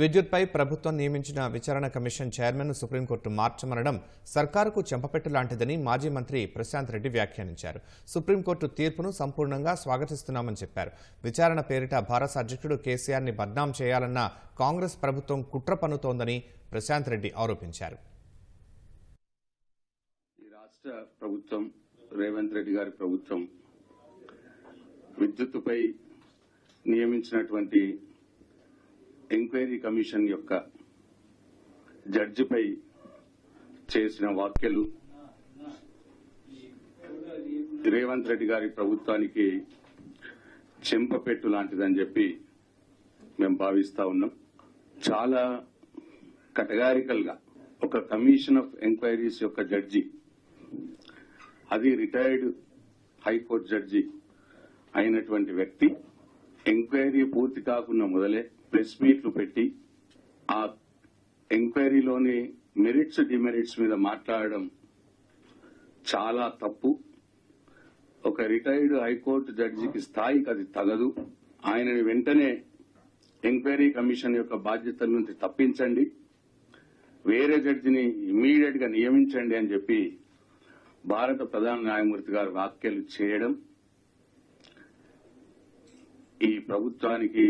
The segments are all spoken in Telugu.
విద్యుత్పై ప్రభుత్వం నియమించిన విచారణ కమిషన్ చైర్మన్ సుప్రీంకోర్టు మార్చమనడం సర్కారుకు చెంపపెట్టు లాంటిదని మాజీ మంత్రి ప్రశాంత్ రెడ్డి వ్యాఖ్యానించారు. సుప్రీంకోర్టు తీర్పును సంపూర్ణంగా స్వాగతిస్తున్నామని చెప్పారు. విచారణ పేరిట భారత అధ్యక్షుడు కేసీఆర్ని బద్నాం చేయాలన్న కాంగ్రెస్ ప్రభుత్వం కుట్ర పన్నుతోందని ప్రశాంత్ రెడ్డి ఆరోపించారు. రాష్ట్ర ప్రభుత్వం రేవంత్ రెడ్డి గారి ప్రభుత్వం విద్యుత్తుపై నియమించినటువంటి ఎంక్వైరీ కమిషన్ యొక్క జడ్జిపై చేసిన వ్యాఖ్యలు రేవంత్ రెడ్డి గారి ప్రభుత్వానికి చెంపపెట్టు లాంటిదని చెప్పి మేము భావిస్తా ఉన్నాం. చాలా కటగారికల్గా ఒక కమిషన్ ఆఫ్ ఎంక్వైరీస్ యొక్క జడ్జి అది రిటైర్డ్ హైకోర్టు జడ్జి అయినటువంటి వ్యక్తి ఎంక్వైరీ పూర్తి కాకుండా మొదలే ప్రెస్ మీట్లు పెట్టి ఆ ఎంక్వైరీలోని మెరిట్స్ డిమెరిట్స్ మీద మాట్లాడడం చాలా తప్పు. ఒక రిటైర్డ్ హైకోర్టు జడ్జికి స్థాయికి అది తగదు. ఆయనని వెంటనే ఎంక్వైరీ కమిషన్ యొక్క బాధ్యతల నుంచి తప్పించండి. వేరే జడ్జిని ఇమీడియట్గా నియమించండి అని చెప్పి భారత ప్రధాన న్యాయమూర్తి గారు వ్యాఖ్యలు చేయడం ఈ ప్రభుత్వానికి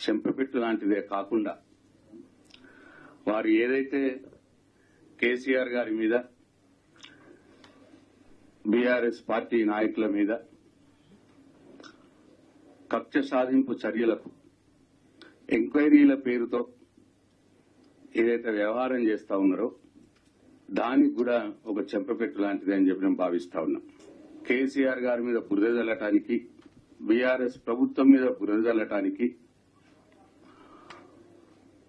చెంపపెట్టు లాంటిదే కాకుండా వారు ఏదైతే కేసీఆర్ గారి మీద బీఆర్ఎస్ పార్టీ నాయకుల మీద కక్ష సాధింపు చర్యలకు ఎంక్వైరీల పేరుతో ఏదైతే వ్యవహారం చేస్తా ఉన్నారో దానికి కూడా ఒక చెంపపెట్టు లాంటిది అని చెప్పి నేను భావిస్తా ఉన్నాం. కేసీఆర్ గారి మీద బురద జల్లటానికి బీఆర్ఎస్ ప్రభుత్వం మీద బురదల్లటానికి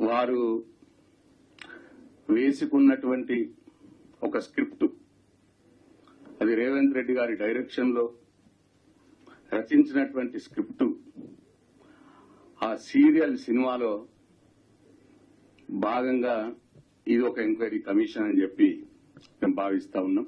వారు వేసుకున్నటువంటి ఒక స్క్రిప్ట్. అది రేవంత్ రెడ్డి గారి డైరెక్షన్లో రచించినటువంటి స్క్రిప్ట్. ఆ సీరియల్ సినిమాలో భాగంగా ఇది ఒక ఎంక్వైరీ కమిషన్ అని చెప్పి మేము భావిస్తా ఉన్నాం.